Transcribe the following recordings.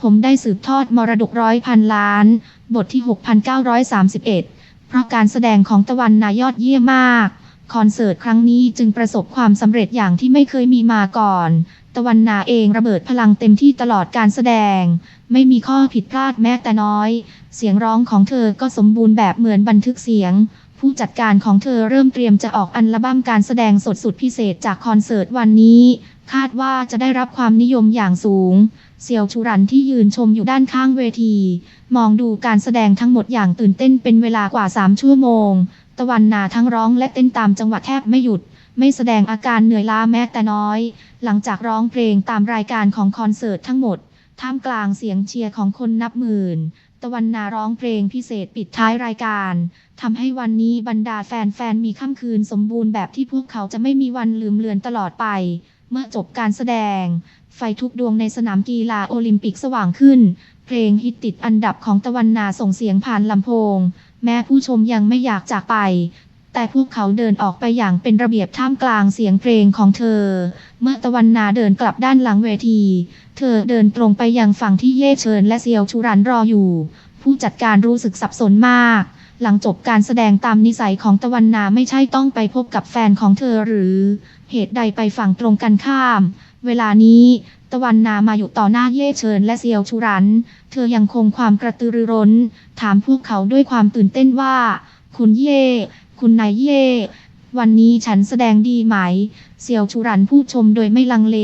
ผมได้สืบทอดมรดกร้อยพันล้าน บทที่ 6931 เพราะการแสดงของตะวันนายอดเยี่ยมมาก คอนเสิร์ตครั้งนี้จึงประสบความสำเร็จอย่างที่ไม่เคยมีมาก่อน ตะวันนาเองระเบิดพลังเต็มที่ตลอดการแสดง ไม่มีข้อผิดพลาดแม้แต่น้อย เสียงร้องของเธอก็สมบูรณ์แบบเหมือนบันทึกเสียงผู้จัดการของเธอเริ่มเตรียมจะออกอัลบั้มการแสดงสดสุดพิเศษจากคอนเสิร์ตวันนี้ คาดว่าจะได้รับความนิยมอย่างสูง เซียวชูรันที่ยืนชมอยู่ด้านข้างเวที มองดูการแสดงทั้งหมดอย่างตื่นเต้นเป็นเวลากว่า 3 ชั่วโมง ตะวันนาทั้งร้องและเต้นตามจังหวะแทบไม่หยุด ไม่แสดงอาการเหนื่อยล้าแม้แต่น้อย หลังจากร้องเพลงตามรายการของคอนเสิร์ตทั้งหมด ท่ามกลางเสียงเชียร์ของคนนับหมื่น ตะวันนาร้องเพลงพิเศษปิดท้ายรายการทำให้วันนี้บรรดาแฟนๆมีค่ำคืนสมบูรณ์แบบที่พวกเขาจะไม่มีวันลืมเลือนตลอดไป เมื่อจบการแสดง ไฟทุกดวงในสนามกีฬาโอลิมปิกสว่างขึ้น เพลงฮิตติดอันดับของตะวันนาส่งเสียงผ่านลำโพง แม้ผู้ชมยังไม่อยากจากไป แต่พวกเขาเดินออกไปอย่างเป็นระเบียบท่ามกลางเสียงเพลงของเธอ เมื่อตะวันนาเดินกลับด้านหลังเวที เธอเดินตรงไปยังฝั่งที่เย่เชิญและเซียวชูรันรออยู่ ผู้จัดการรู้สึกสับสนมาก หลังจบการแสดงตามนิสัยของตะวันนาไม่ใช่ต้องไปพบกับแฟนของเธอหรือ เหตุใดไปฝั่งตรงกันข้าม เวลานี้ตะวันนามาอยู่ต่อหน้าเย่เชิญและเซียวชูรัน เธอยังคงความกระตือรือร้น ถามพวกเขาด้วยความตื่นเต้นว่า คุณเย่ คุณนายเย่ วันนี้ฉันแสดงดีไหม เซียวชูรันพูดชมโดยไม่ลังเล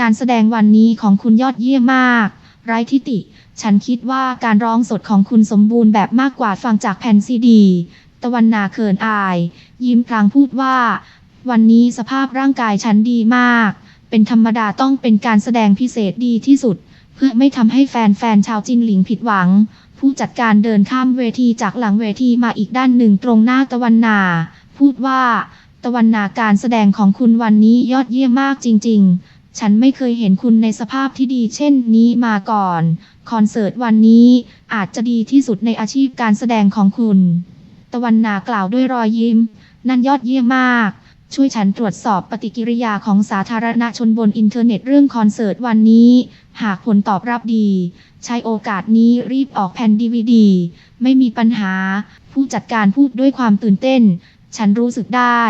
การแสดงวันนี้ของคุณยอดเยี่ยมมาก ไร้ทิติ ฉันคิดว่าการร้องสดของคุณสมบูรณ์แบบมากกว่าฟังจากแผ่นซีดี ตะวันนาเขินอาย ยิ้มพลางพูดว่า วันนี้สภาพร่างกายฉันดีมาก เป็นธรรมดาต้องเป็นการแสดงพิเศษดีที่สุด เพื่อไม่ทำให้แฟนๆชาวจินหลิงผิดหวัง ผู้จัดการเดินข้ามเวทีจากหลังเวทีมาอีกด้านหนึ่งตรงหน้าตะวันนา พูดว่า ตะวันนาการแสดงของคุณวันนี้ยอดเยี่ยมมากจริง ๆ ฉันไม่เคยเห็นคุณในสภาพที่ดีเช่นนี้มาก่อน คอนเสิร์ตวันนี้อาจจะดีที่สุดในอาชีพการแสดงของคุณ ตะวันนากล่าวด้วยรอยยิ้ม นั่นยอดเยี่ยมมาก ช่วยฉันตรวจสอบปฏิกิริยาของสาธารณชนบนอินเทอร์เน็ตเรื่องคอนเสิร์ตวันนี้ หากผลตอบรับดี ใช้โอกาสนี้รีบออกแผ่นดีวดีไม่มีปัญหา ผู้จัดการพูดด้วยความตื่นเต้น ฉันรู้สึกได้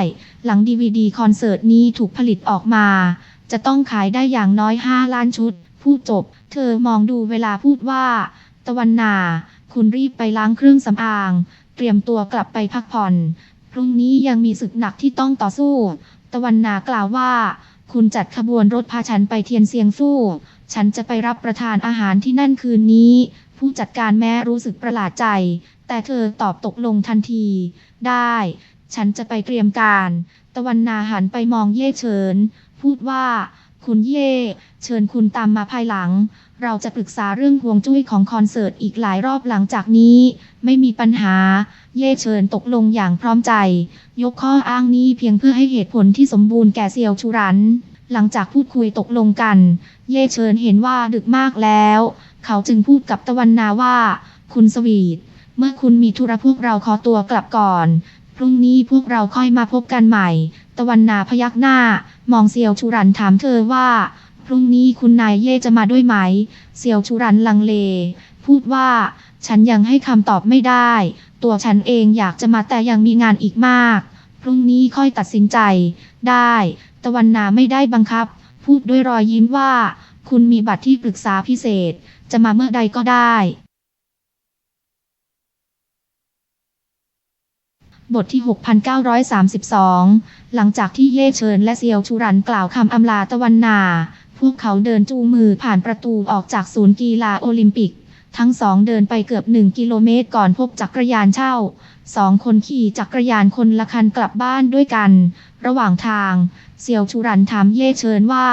หลังดีวดีคอนเสิร์ตนี้ถูกผลิตออกมา จะต้องขายได้อย่างน้อย 5 ล้านชุด พูดจบ เธอมองดูเวลาพูดว่า ตะวันนา คุณรีบไปล้างเครื่องสำอาง เตรียมตัวกลับไปพักผ่อน พรุ่งนี้ยังมีศึกหนักที่ต้องต่อสู้ ตะวันนากล่าวว่า คุณจัดขบวนรถพาฉันไปเทียนเซียงสู้ฉันจะไปรับประทานอาหารที่นั่นคืนนี้ ผู้จัดการแม้รู้สึกประหลาดใจ แต่เธอตอบตกลงทันที ได้ ฉันจะไปเตรียมการ ตะวันนาหันไปมองเย่เฉิน พูดว่า คุณเย่เชิญคุณตามมาภายหลัง เราจะปรึกษาเรื่องห่วงจุ้ยของคอนเสิร์ตอีกหลายรอบหลังจากนี้ ไม่มีปัญหา เย่เชิญตกลงอย่างพร้อมใจ ยกข้ออ้างนี้เพียงเพื่อให้เหตุผลที่สมบูรณ์แก่เซียวชูรัน หลังจากพูดคุยตกลงกัน เย่เชิญเห็นว่าดึกมากแล้ว เขาจึงพูดกับตะวันนาว่า คุณสวีทเมื่อคุณมีธุระพวกเราขอตัวกลับก่อน พรุ่งนี้พวกเราค่อยมาพบกันใหม่ ตะวันนาพยักหน้า มองเซียวชูรันถามเธอว่า พรุ่งนี้คุณนายเย่จะมาด้วยไหม เซียวชูรันลังเล พูดว่า ฉันยังให้คำตอบไม่ได้ ตัวฉันเองอยากจะมาแต่ยังมีงานอีกมาก พรุ่งนี้ค่อยตัดสินใจ ได้ ตะวันนาไม่ได้บังคับ พูดด้วยรอยยิ้มว่า คุณมีบัตรที่ปรึกษาพิเศษ จะมาเมื่อใดก็ได้ บทที่ 6932 หลังจากที่เย่เชิญและเซียวชูรันกล่าวคำอำลาตะวันนา พวกเขาเดินจูงมือผ่านประตูออกจากศูนย์กีฬาโอลิมปิก ทั้งสองเดินไปเกือบหนึ่งกิโลเมตรก่อนพบจักรยานเช่า สองคนขี่จักรยานคนละคันกลับบ้านด้วยกัน ระหว่างทาง เซียวชูรันถามเย่เชิญว่า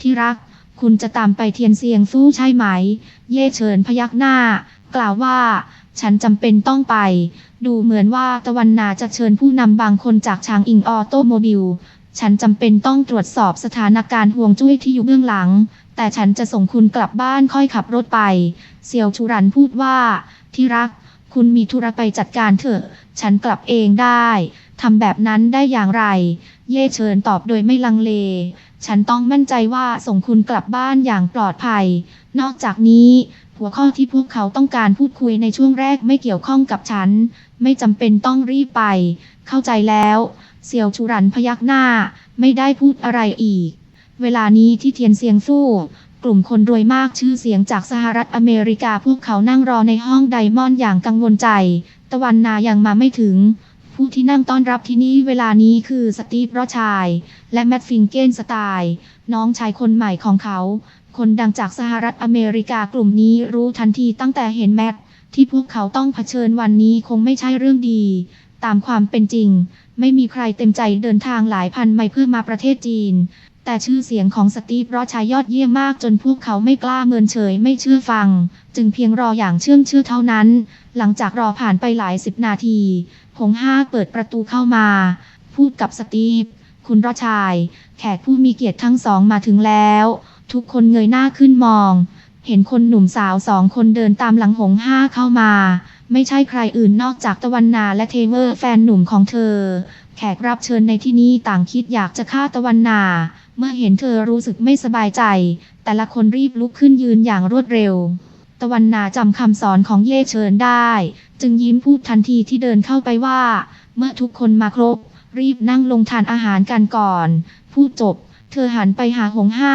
ที่รัก คุณจะตามไปเทียนเซียงสู้ใช่ไหม เย่เชิญพยักหน้า กล่าวว่า ฉันจำเป็นต้องไป ดูเหมือนว่าตะวันนาจะเชิญผู้นำบางคนจากชางอิงออโตโมบิล ฉันจำเป็นต้องตรวจสอบสถานการณ์ห่วงจุ้ยที่อยู่เบื้องหลัง แต่ฉันจะส่งคุณกลับบ้านค่อยขับรถไป เซียวชูรันพูดว่า ที่รัก คุณมีธุระไปจัดการเถอะ ฉันกลับเองได้ทำแบบนั้นได้อย่างไร เย่เชิญตอบโดยไม่ลังเล ฉันต้องมั่นใจว่าส่งคุณกลับบ้านอย่างปลอดภัย นอกจากนี้ หัวข้อที่พวกเขาต้องการพูดคุยในช่วงแรกไม่เกี่ยวข้องกับฉัน ไม่จำเป็นต้องรีบไป เข้าใจแล้ว เสี่ยวชูรันพยักหน้า ไม่ได้พูดอะไรอีก เวลานี้ที่เทียนเซียงสู้ กลุ่มคนรวยมากชื่อเสียงจากสหรัฐอเมริกาพวกเขานั่งรอในห้องไดมอนด์อย่างกังวลใจ ตะวันนายังมาไม่ถึงผู้ที่นั่งต้อนรับที่นี่เวลานี้คือสตีฟรอชาย และแมดฟิงเกนสไตล์น้องชายคนใหม่ของเขา คนดังจากสหรัฐอเมริกากลุ่มนี้รู้ทันทีตั้งแต่เห็นแมดที่พวกเขาต้องเผชิญวันนี้คงไม่ใช่เรื่องดี ตามความเป็นจริง ไม่มีใครเต็มใจเดินทางหลายพันไมล์เพื่อมาประเทศจีน แต่ชื่อเสียงของสตีฟรอชายยอดเยี่ยมมากจนพวกเขาไม่กล้าเมินเฉยไม่เชื่อฟัง จึงเพียงรออย่างเชื่องเชื่อเท่านั้น หลังจากรอผ่านไปหลายสิบนาทีหงห้าเปิดประตูเข้ามา พูดกับสตีฟคุณรอชาย แขกผู้มีเกียรติทั้งสองมาถึงแล้ว ทุกคนเงยหน้าขึ้นมอง เห็นคนหนุ่มสาวสองคนเดินตามหลังหงห้าเข้ามา ไม่ใช่ใครอื่นนอกจากตะวันนาและเทเวอร์แฟนหนุ่มของเธอ แขกรับเชิญในที่นี้ต่างคิดอยากจะฆ่าตะวันนา เมื่อเห็นเธอรู้สึกไม่สบายใจ แต่ละคนรีบลุกขึ้นยืนอย่างรวดเร็วตะวันนาจำคำสอนของเย่เชิญได้ จึงยิ้มพูดทันทีที่เดินเข้าไปว่า เมื่อทุกคนมาครบ รีบนั่งลงทานอาหารกันก่อน พูดจบ เธอหันไปหาหงห้า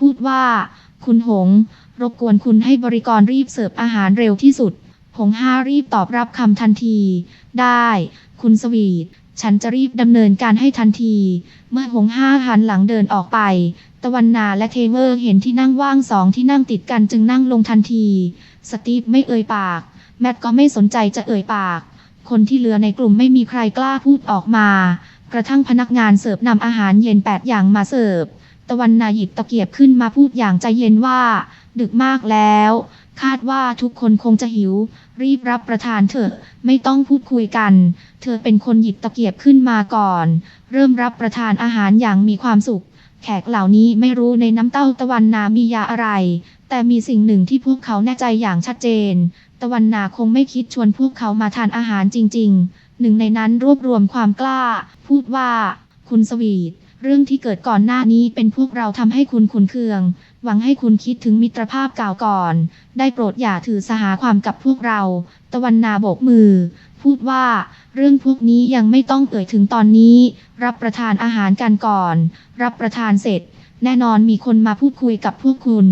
พูดว่า คุณหง รบกวนคุณให้บริกรรีบเสิร์ฟอาหารเร็วที่สุด หงห้ารีบตอบรับคำทันที ได้ คุณสวีท ฉันจะรีบดำเนินการให้ทันที เมื่อหงห้าหันหลังเดินออกไป ตะวันนาและเทเวอร์เห็นที่นั่งว่างสองที่นั่งติดกันจึงนั่งลงทันที สตีฟไม่เอ่ยปาก แมทก็ไม่สนใจจะเอ่ยปาก คนที่เหลือในกลุ่มไม่มีใครกล้าพูดออกมา กระทั่งพนักงานเสิร์ฟนำอาหารเย็นแปดอย่างมาเสิร์ฟ ตะวันนาหยิบตะเกียบขึ้นมาพูดอย่างใจเย็นว่า ดึกมากแล้ว คาดว่าทุกคนคงจะหิว รีบรับประทานเถอะ ไม่ต้องพูดคุยกัน เธอเป็นคนหยิบตะเกียบขึ้นมาก่อน เริ่มรับประทานอาหารอย่างมีความสุข แขกเหล่านี้ไม่รู้ในน้ำเต้าตะวันนามียาอะไร แต่มีสิ่งหนึ่งที่พวกเขาแน่ใจอย่างชัดเจน ตะวันนาคงไม่คิดชวนพวกเขามาทานอาหารจริง ๆ หนึ่งในนั้นรวบรวมความกล้า พูดว่า คุณสวีท เรื่องที่เกิดก่อนหน้านี้เป็นพวกเราทำให้คุณขุนเคือง หวังให้คุณคิดถึงมิตรภาพเก่าก่อน ได้โปรดอย่าถือสหาความกับพวกเรา ตะวันนาโบกมือ พูดว่า เรื่องพวกนี้ยังไม่ต้องเอ่ยถึงตอนนี้ รับประทานอาหารกันก่อน รับประทานเสร็จ แน่นอนมีคนมาพูดคุยกับพวกคุณ